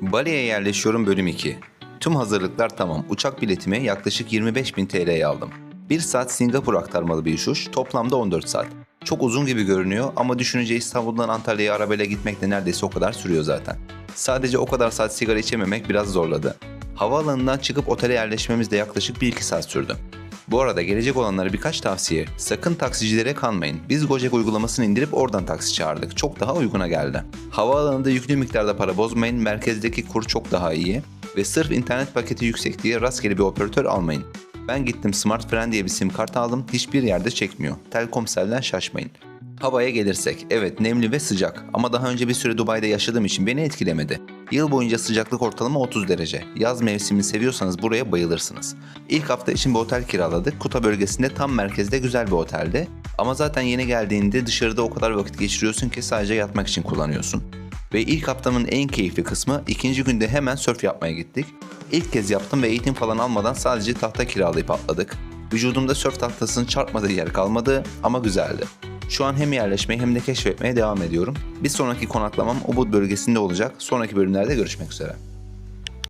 Bali'ye yerleşiyorum bölüm 2. Tüm hazırlıklar tamam. Uçak biletimi yaklaşık 25.000 TL'ye aldım. 1 saat Singapur aktarmalı bir uçuş, toplamda 14 saat. Çok uzun gibi görünüyor ama düşününce İstanbul'dan Antalya'ya arabayla gitmek de neredeyse o kadar sürüyor zaten. Sadece o kadar saat sigara içememek biraz zorladı. Havaalanından çıkıp otele yerleşmemiz de yaklaşık 1-2 saat sürdü. Bu arada gelecek olanlara birkaç tavsiye. Sakın taksicilere kanmayın. Biz Gojek uygulamasını indirip oradan taksi çağırdık. Çok daha uyguna geldi. Havaalanında yüklü miktarda para bozmayın. Merkezdeki kur çok daha iyi. Ve sırf internet paketi yüksek diye rastgele bir operatör almayın. Ben gittim Smart Friend diye bir sim kart aldım. Hiçbir yerde çekmiyor. Telkomsel'den şaşmayın. Havaya gelirsek, evet nemli ve sıcak ama daha önce bir süre Dubai'de yaşadığım için beni etkilemedi. Yıl boyunca sıcaklık ortalama 30 derece. Yaz mevsimini seviyorsanız buraya bayılırsınız. İlk hafta için bir otel kiraladık. Kuta bölgesinde tam merkezde güzel bir otelde. Ama zaten yeni geldiğinde dışarıda o kadar vakit geçiriyorsun ki sadece yatmak için kullanıyorsun. Ve ilk haftamın en keyifli kısmı ikinci günde hemen sörf yapmaya gittik. İlk kez yaptım ve eğitim falan almadan sadece tahta kiralayıp atladık. Vücudumda sörf tahtasının çarpmadığı yer kalmadı ama güzeldi. Şu an hem yerleşmeye hem de keşfetmeye devam ediyorum. Bir sonraki konaklamam Ubud bölgesinde olacak. Sonraki bölümlerde görüşmek üzere.